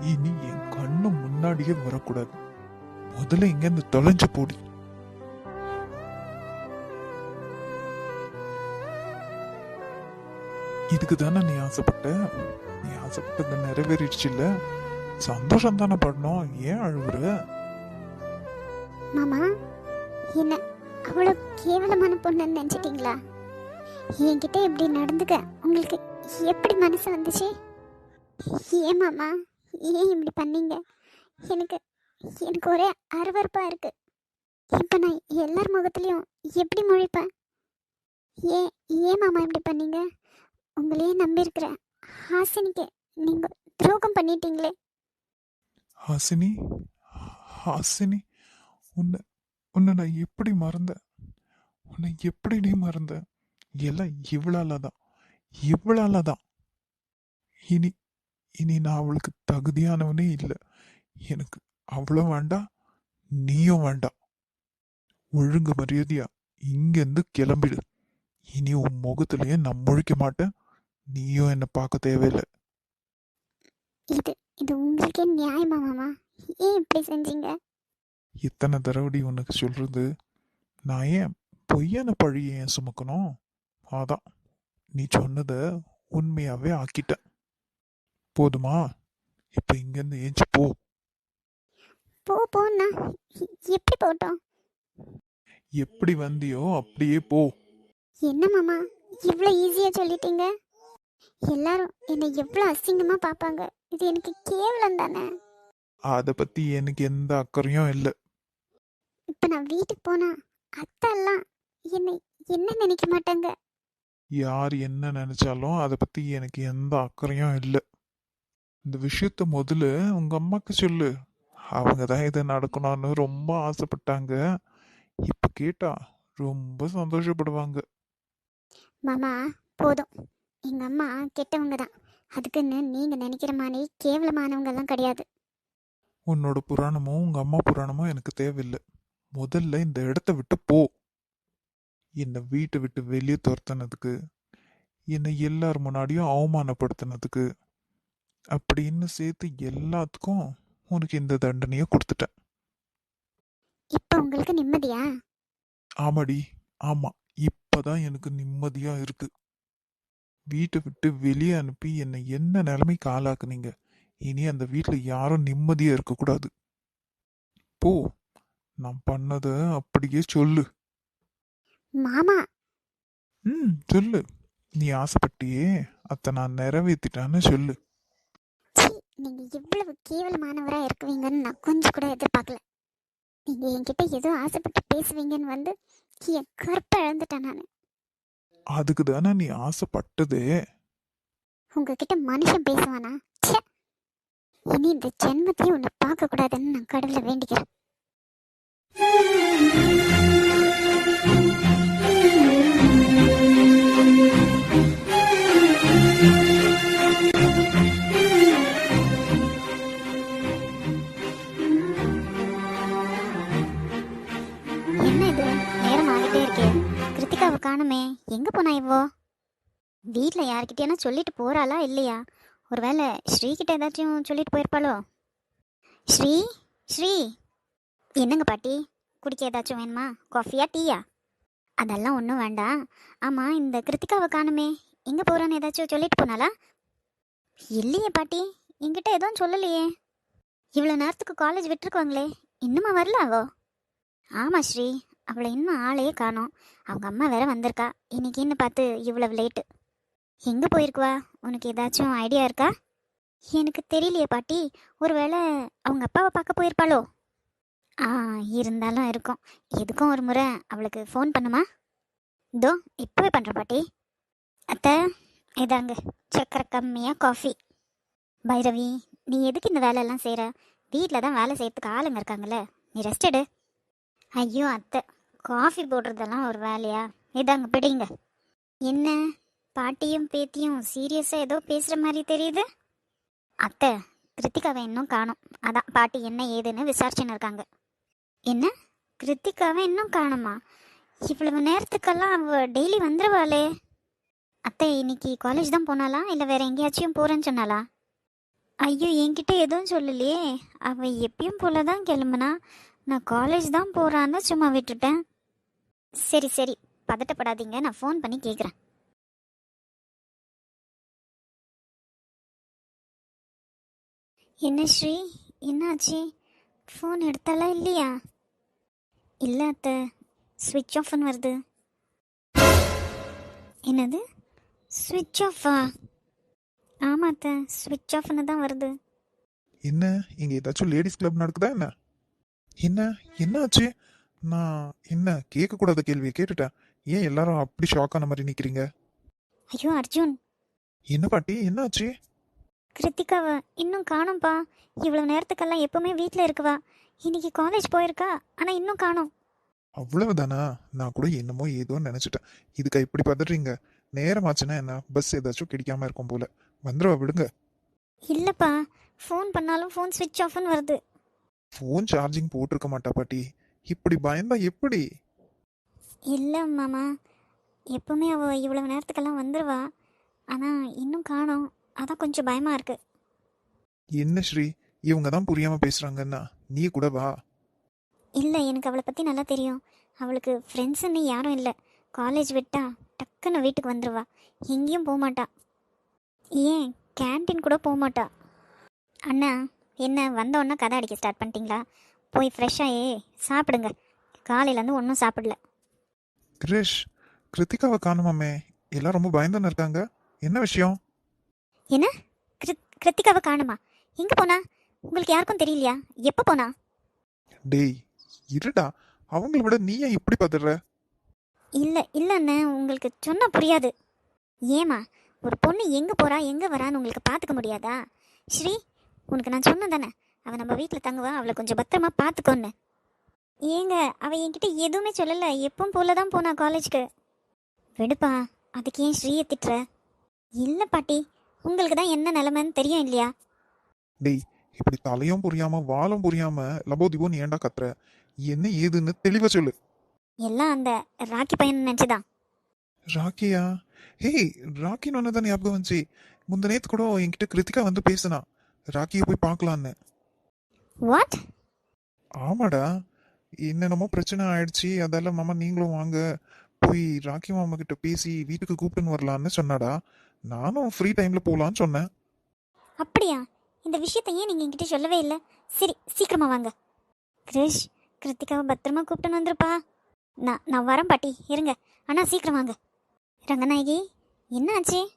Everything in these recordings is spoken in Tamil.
இனி என் கண்ணு முன்னாடியே வரக்கூடாது. முதல்ல இங்க இருந்து தொலைஞ்சு போடி. இதுக்கு தானே நீ ஆசைப்பட்ட? நீ ஆசைப்பட்டது நிறைவேறிடுச்சு இல்ல சந்தோஷம் தானே படணும். ஏன் அழுவுற? மாமா என்ன அவ்வளோ கேவலமான பொண்ணுன்னு நினச்சிட்டீங்களா? என்கிட்ட இப்படி நடந்துக்க உங்களுக்கு எப்படி மனசு வந்துச்சு? ஏன் மாமா? ஏன் இப்படி பண்ணீங்க? எனக்கு எனக்கு ஒரே அருவறுப்பாக இருக்குது இப்போ நான் எல்லார் முகத்துலேயும் எப்படி முழிப்பேன்? ஏன் ஏன் மாமா இப்படி பண்ணீங்க? உங்களையே நம்பியிருக்கிறேன் ஹாசினிக்கு நீங்கள் துரோகம் பண்ணிட்டீங்களே. ஹாசினி ஹாசினி உன்னை உன்னை நான் எப்படி மறந்தேன்? உன்னை எப்படி நீ மறந்தேன்? எல்லாம் இவளால தான் இவளால தான். இனி இனி நான் அவளுக்கு தகுதியானவனே இல்லை. எனக்கு அவளும் வேண்டாம் நீயும் வேண்டாம் ஒழுங்கு மரியாதையா இங்கேருந்து கிளம்பிடு. இனி உன் முகத்திலேயே நான் முழிக்க மாட்டேன். நீயும் என்னை பார்க்க தேவையில்லை. இது இது உங்களுக்கே நியாயமா மாமா? ஏன் இப்படி செஞ்சீங்க? எத்தனை தடவை உனக்கு சொல்றது நான் ஏன் பொய்யான பழி ஏன் சுமக்கணும்? அதான் நீ சொன்னதை உண்மையாவே ஆக்கிட்ட போதுமா? இப்ப இங்கிருந்து ஏஞ்சி போ. போ எ- எப்படி போட்டோம் எப்படி வந்தியோ அப்படியே போ. என்ன மாமா இவ்வளோ ஈஸியாக சொல்லிட்டீங்க? எல்லாரும் என்னை எவ்வளோ அசிங்கமாக பார்ப்பாங்க இது எனக்கு கேவலம் தானே? அதை பத்தி எனக்கு எந்த அக்கறையும் இல்லை. இப்போ நான் வீட்டுக்கு போனா அத்தெல்லாம் என்னை என்ன நினைக்க மாட்டாங்க? யார் என்ன நினைச்சாலும் அதை பத்தி எனக்கு எந்த அக்கறையும் இல்லை. இந்த விஷயத்த முதல்ல உங்க அம்மாக்கு சொல்லு. அவங்க தான் இதை நடக்கணும்னு ரொம்ப ஆசைப்பட்டாங்க. இப்ப கேட்டா ரொம்ப சந்தோஷப்படுவாங்க. மாமா போதும். எங்கள் அம்மா கெட்டவங்க தான். அதுக்குன்னு நீங்கள் நினைக்கிற மாதிரி கேவலமானவங்கெல்லாம் கிடையாது. உன்னோட புராணமும் உங்க அம்மா புராணமும் எனக்கு தேவையில்லை. முதல்ல இந்த இடத்த விட்டு போ. என்னை வீட்டை விட்டு வெளியே துரத்துனதுக்கு என்னை எல்லார் முன்னாடியும் அவமானப்படுத்தினதுக்கு அப்படின்னு சேர்த்து எல்லாத்துக்கும் உனக்கு இந்த தண்டனையை கொடுத்துட்டேன். இப்போ உங்களுக்கு நிம்மதியா? ஆமாடி ஆமா. இப்பதான் எனக்கு நிம்மதியா இருக்கு. வீட்டை விட்டு வெளியே அனுப்பி என்னை என்ன நிலைமைக்கு ஆளாக்குனீங்க? இனி அந்த வீட்ல யாரும் நிம்மதியா இருக்கக்கூடாது போ நான் பண்ணதை அப்படியே சொல்லு. மாமா! ம் சொல்லு. நீ ஆசைப்பட்டியே அத்தை நான் நிறைவேற்றிட்டான்னு சொல்லு. இவ்வளவு கேவலமானவராக இருக்குவீங்கன்னு நான் கொஞ்சம் கூட எதிர்பார்க்கல. நீங்கள் என்கிட்ட ஏதோ ஆசைப்பட்டு பேசுவீங்கன்னு வந்து என் கற்பை இழந்துட்டேன் நான். அதுக்கு தானே நீ ஆசைப்பட்டதே. உங்ககிட்ட மனுஷன் பேசுவானா? இனி இந்த ஜென்மத்தையும் உன்னை பார்க்க கூடாதுன்னு நான் கடவுளை வேண்டிக்கிறேன். யார்கிட்டயானா சொல்லிட்டு போகிறாளா இல்லையா? ஒருவேளை ஸ்ரீகிட்ட ஏதாச்சும் சொல்லிட்டு போயிருப்பாளோ? ஸ்ரீ ஸ்ரீ. என்னங்க பாட்டி? குடிக்க ஏதாச்சும் வேணுமா? காஃபியா டீயா? அதெல்லாம் ஒன்றும் வேண்டாம். ஆமாம் இந்த கிருத்திகாவை காணுமே. எங்கே போகிறான்னு ஏதாச்சும் சொல்லிட்டு போனாளா? இல்லையே பாட்டி என்கிட்ட எதுவும் சொல்லலையே. இவ்வளோ நேரத்துக்கு காலேஜ் விட்டுருக்குவாங்களே இன்னுமா வரல அவோ ஆமாம் ஸ்ரீ அவளை இன்னும் ஆளையே காணோம். அவங்க அம்மா வேற வந்திருக்கா. இன்னைக்குன்னு பார்த்து இவ்வளவு லேட்டு எங்கே போயிருக்குவா? உனக்கு ஏதாச்சும் ஐடியா இருக்கா? எனக்கு தெரியலையே பாட்டி. ஒருவேளை அவங்க அப்பாவை பார்க்க போயிருப்பாளோ? ஆ இருந்தாலும் இருக்கும். எதுக்கும் ஒரு முறை அவளுக்கு ஃபோன் பண்ணுமா? இதோ இப்போவே பண்ணுறேன் பாட்டி. அத்தை இதாங்க சக்கரை கம்மியாக காஃபி பைரவி நீ எதுக்கு இந்த வேலையெல்லாம் செய்கிற வீட்டில் தான் வேலை செய்யறதுக்கு ஆளுங்க இருக்காங்கல்ல. நீ ரெஸ்ட் எடு. ஐயோ அத்தை காஃபி போடுறதெல்லாம் ஒரு வேலையா? இதாங்க பிடிங்க. என்ன? பாட்டியும் பேத்தியும் சீரியஸாக ஏதோ பேசுகிற மாதிரி தெரியுது? அத்தை கிருத்திகாவை இன்னும் காணோம். அதான் பாட்டி என்ன ஏதுன்னு விசாரிச்சுன்னு இருக்காங்க. என்ன? கிருத்திகாவை இன்னும் காணுமா? இவ்வளவு நேரத்துக்கெல்லாம் அவ டெய்லி வந்துருவாளே. அத்தை இன்னைக்கு காலேஜ் தான் போனாளா? இல்லை வேற எங்கேயாச்சும் போறேன்னு சொன்னாளா? ஐயோ என்கிட்ட எதுவும் சொல்லலையே. அவ எப்பயும் போல தான் கிளம்புனா. நான் காலேஜ் தான் போறான்னு சும்மா விட்டுட்டேன். சரி சரி. பதட்டப்படாதீங்க. நான் ஃபோன் பண்ணி கேட்குறேன் என்ன ஸ்ரீ? என்னாச்சு? ஃபோன் எடுத்தாலா இல்லையா? இல்லை அத்தை. ஸ்விட்ச் ஆஃப்னு வருது. என்னது? ஸ்விட்ச் ஆஃபா ஆமாம் அத்தை. ஸ்விட்ச் ஆஃப்னு தான் வருது. என்ன? இங்க ஏதாச்சும் லேடிஸ் கிளப் நடக்குதா என்ன? என்ன? என்ன ஆச்சு நான் என்ன கேட்கக்கூடாத கேள்வியை கேட்டுட்டேன். ஏன் எல்லாரும் அப்படி ஷாக் ஆன மாதிரி நிக்கிறீங்க? ஐயோ அர்ஜுன். என்ன பாட்டி? என்ன ஆச்சு கிருத்திகாவை இன்னும் காணோம்ப்பா இவ்வளோ நேரத்துக்கெல்லாம் எப்பவுமே வீட்டில் இருக்குவா. இன்னைக்கு காலேஜ் போயிருக்கா ஆனால் இன்னும் காணோம். அவ்வளவுதானா? நான் கூட என்னமோ ஏதோ நினைச்சிட்டேன். இதுக்கா இப்படி பதறீங்க? நேரமாச்சுன்னா என்ன? பஸ் ஏதாச்சும் கிடைக்காம இருக்கும் போல. வந்துருவா விடுங்க. இல்லைப்பா. ஃபோன் பண்ணாலும் ஃபோன் ஸ்விட்ச் ஆஃப்னு வருது. ஃபோன் சார்ஜிங் போட்டிருக்க மாட்டா பாட்டி. இப்படி பயந்தா எப்படி? இல்லை மாமா. எப்பவுமே அவள் இவ்வளோ நேரத்துக்கெல்லாம் வந்துடுவா ஆனால் இன்னும் காணோம். அதான் கொஞ்சம் பயமாக இருக்கு. என்ன ஸ்ரீ? இவங்க தான் புரியாம பேசுறாங்கன்னா நீ கூட வா. இல்லை எனக்கு அவளை பற்றி நல்லா தெரியும். அவளுக்கு ஃப்ரெண்ட்ஸுன்னு யாரும் இல்லை. காலேஜ் விட்டா டக்குன்னு வீட்டுக்கு வந்துடுவா எங்கேயும் போக மாட்டா. ஏன்? கேண்டீன் கூட போக மாட்டா. அண்ணா என்ன வந்தோடனே கதை அடிக்க ஸ்டார்ட் பண்ணிட்டீங்களா? போய் ஃப்ரெஷ்ஷாகி சாப்பிடுங்க. காலையிலேருந்து ஒன்றும் சாப்பிடல. கிரிஷ் கிருத்திகாவை காணுமாமே. எல்லாம் ரொம்ப பயந்துன்னு இருக்காங்க. என்ன விஷயம்? என்ன? கிருத் கிருத்திகாவை காணுமா? எங்கே போனா? உங்களுக்கு யாருக்கும் தெரியலையா? எப்போ போனா? டேய் இருடா. அவங்கள விட நீ ஏன் இப்படி பதற? இல்லை இல்லைண்ணே உங்களுக்கு சொன்னால் புரியாது. ஏமா ஒரு பொண்ணு எங்கே போகிறா எங்கே வரான்னு உங்களுக்கு பார்த்துக்க முடியாதா? ஸ்ரீ உனக்கு நான் சொன்னேன் தானே அவள் நம்ம வீட்டில் தங்குவா. அவளை கொஞ்சம் பத்திரமா பார்த்துக்கோன்னு. ஏங்க அவள் என்கிட்ட எதுவுமே சொல்லலை. எப்பவும் போல தான் போனா காலேஜ்க்கு விடுப்பா அதுக்கு ஏன் ஸ்ரீயை திட்டுற? இல்லை பாட்டி உங்களுக்கு தான் என்ன நிலமைன்னு தெரியும் இல்லையா? டேய் இப்படி தலையும் புரியாம வாலும் புரியாம லபோதிபோ நீ ஏன்டா கத்துற? என்ன ஏதுன்னு தெளிவா சொல்லு. எல்லாம் அந்த ராக்கி பையன் நினச்சிதான் ராக்கியா? ஹேய் ராக்கின்னு ஒன்று தான் ஞாபகம் வந்துச்சு. முந்த நேத்து கூட என்கிட்ட கிருத்திகா வந்து பேசினா. ராக்கியை போய் பார்க்கலான்னு. வாட் ஆமாடா. என்னென்னமோ பிரச்சனை ஆயிடுச்சு. அதெல்லாம் மாமா நீங்களும் வாங்க. போய் ராக்கி மாமா கிட்ட பேசி வீட்டுக்கு கூப்பிட்டுன்னு வரலான்னு சொன்னாடா. நானும் ஃப்ரீ டைம்ல போலான்னு சொன்னேன். அப்படியா? இந்த விஷயத்தை ஏன் நீங்கள் என்கிட்ட சொல்லவே இல்லை? சரி சீக்கிரமா வாங்க. கிரிஷ் கிருத்திகாவை பத்திரமா கூப்பிட்டு வந்திருப்பா. நான் நான் வரேன் பாட்டி. இருங்க. அண்ணா சீக்கிரம் வாங்க. ரங்கநாயகி என்ன ஆச்சு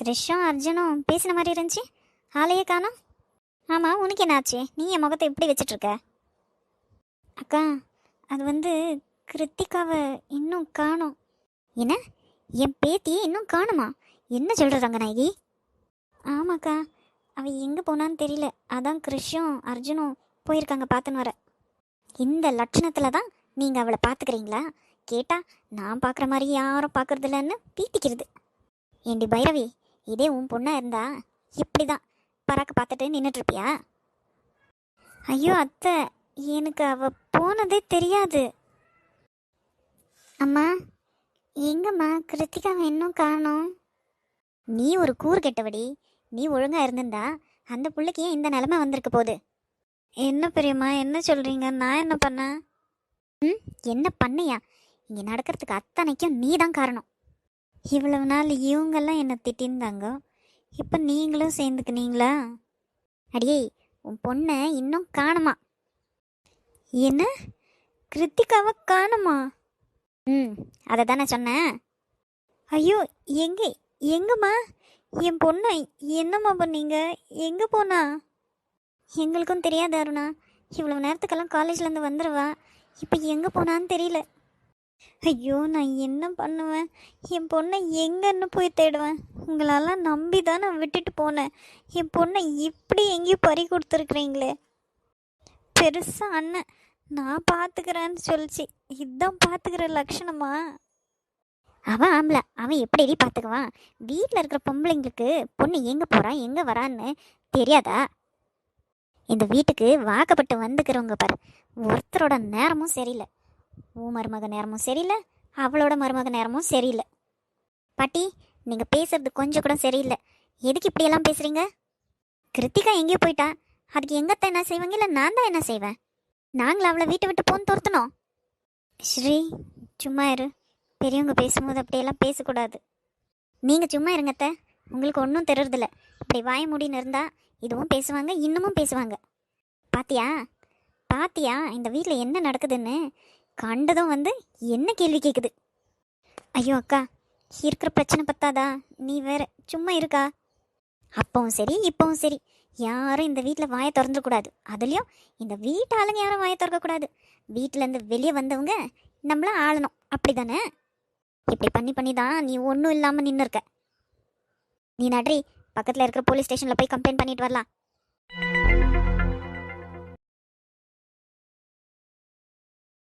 கிரிஷும் அர்ஜுனும் பேசின மாதிரி இருந்துச்சு? ஆளையே காணோம். ஆமாம் உனக்கு என்ன ஆச்சு நீ என் முகத்தை எப்படி வச்சுட்டு இருக்க அக்கா அது வந்து கிருத்திகாவை இன்னும் காணோம். என்ன? என் பேத்தியை இன்னும் காணுமா? என்ன சொல்கிற ரங்கநாயகி? ஆமாக்கா அவ எங்கே போனான்னு தெரியல. அதான் கிருஷும் அர்ஜுனும் போயிருக்காங்க பார்த்துன்னு வர. இந்த லட்சணத்தில் தான் நீங்கள் அவளை பார்த்துக்கிறீங்களா? கேட்டா நான் பார்க்குற மாதிரி யாரும் பார்க்குறதில்லன்னு இல்லைன்னு பீத்திக்கிறது. ஏண்டி பைரவி இதே உன் பொண்ணாக இருந்தா இப்படி தான் பறக்க பார்த்துட்டு நின்றுட்டுருப்பியா ஐயோ அத்தை எனக்கு அவ போனதே தெரியாது. அம்மா எங்கம்மா கிருத்திகாவை இன்னும் காணும். நீ ஒரு கூறு கெட்டவடி. நீ ஒழுங்கா இருந்திருந்தா அந்த பிள்ளைக்கு ஏன் இந்த நிலமை வந்திருக்க போகுது? என்ன பெரியம்மா என்ன சொல்றீங்க? நான் என்ன பண்ணேன்? ம் என்ன பண்ணியா? இங்க நடக்கிறதுக்கு அத்தனைக்கும் நீ தான் காரணம். இவ்வளவு நாள் இவங்கெல்லாம் என்ன திட்டிருந்தாங்க. இப்போ நீங்களும் சேர்ந்துக்கினீங்களா? அடியே உன் பொண்ணை இன்னும் காணுமா? என்ன? கிருத்திகாவை காணுமா? ம் அதை தானே சொன்னேன். ஐயோ எங்கே? எங்கம்மா? என் பொண்ணை என்னம்மா பண்ணீங்க? எங்கே போனா? எங்களுக்கும் தெரியாது அருணா. இவ்வளோ நேரத்துக்கெல்லாம் காலேஜ்லேருந்து வந்துடுவா இப்போ எங்கே போனான்னு தெரியல. ஐயோ நான் என்ன பண்ணுவேன்? என் பொண்ணை எங்கன்னு போய் தேடுவேன். உங்களெல்லாம் நம்பி தான் நான் விட்டுட்டு போனேன். என் பொண்ணை இப்படி எங்கேயும் பறி கொடுத்துருக்குறீங்களே. பெருசாக அண்ணன். நான் பார்த்துக்கிறேன்னு சொல்லிச்சு. இதான் பார்த்துக்கிற லட்சணமா? அவன் ஆம்பளை அவன் எப்படி பார்த்துக்குவான் வீட்டில் இருக்கிற பொம்பளைங்களுக்கு பொண்ணு எங்கே போகிறான் எங்கே வரான்னு தெரியாதா? இந்த வீட்டுக்கு வாக்கப்பட்டு வந்துக்கிறவங்க பாரு ஒருத்தரோட நேரமும் சரியில்லை. உன் மருமக நேரமும் சரியில்லை அவளோட மருமக நேரமும் சரியில்லை. பாட்டி நீங்கள் பேசுறது கொஞ்சம் கூட சரியில்லை. எதுக்கு இப்படியெல்லாம் பேசுகிறீங்க கிருத்திகா எங்கேயோ போயிட்டா. அதுக்கு எங்கத்தான் என்ன செய்வாங்க? இல்லை நான் தான் என்ன செய்வேன்? நாங்களும் அவளை வீட்டை விட்டு போன்னு துரத்தணும். ஸ்ரீ சும்மா இரு. பெரியவங்க பேசும்போது அப்படியெல்லாம் பேசக்கூடாது. நீங்கள் சும்மா இருங்கத்த உங்களுக்கு ஒன்றும் தெரியறதில்ல இப்படி வாய முடின்னு இருந்தால் இதுவும் பேசுவாங்க இன்னமும் பேசுவாங்க. பாத்தியா? பாத்தியா? இந்த வீட்டில் என்ன நடக்குதுன்னு கண்டதும் வந்து என்ன கேள்வி கேட்குது ஐயோ அக்கா இருக்கிற பிரச்சனை பத்தாதா? நீ வேற சும்மா இருக்கா? அப்பவும் சரி இப்பவும் சரி. யாரும் இந்த வீட்டில் வாயை திறந்துடக்கூடாது. அதுலேயும் இந்த வீட்டு ஆளுங்க யாரும் வாயை திறக்கக்கூடாது. வீட்டிலேருந்து வெளியே வந்தவங்க நம்மள ஆளணும். அப்படி தானே இப்படி பண்ணி பண்ணி தான் நீ ஒன்றும் இல்லாமல் நின்று இருக்க நீ நட்ரி பக்கத்தில் இருக்கிற போலீஸ் ஸ்டேஷனில் போய் கம்ப்ளைண்ட் பண்ணிட்டு வரலாம்.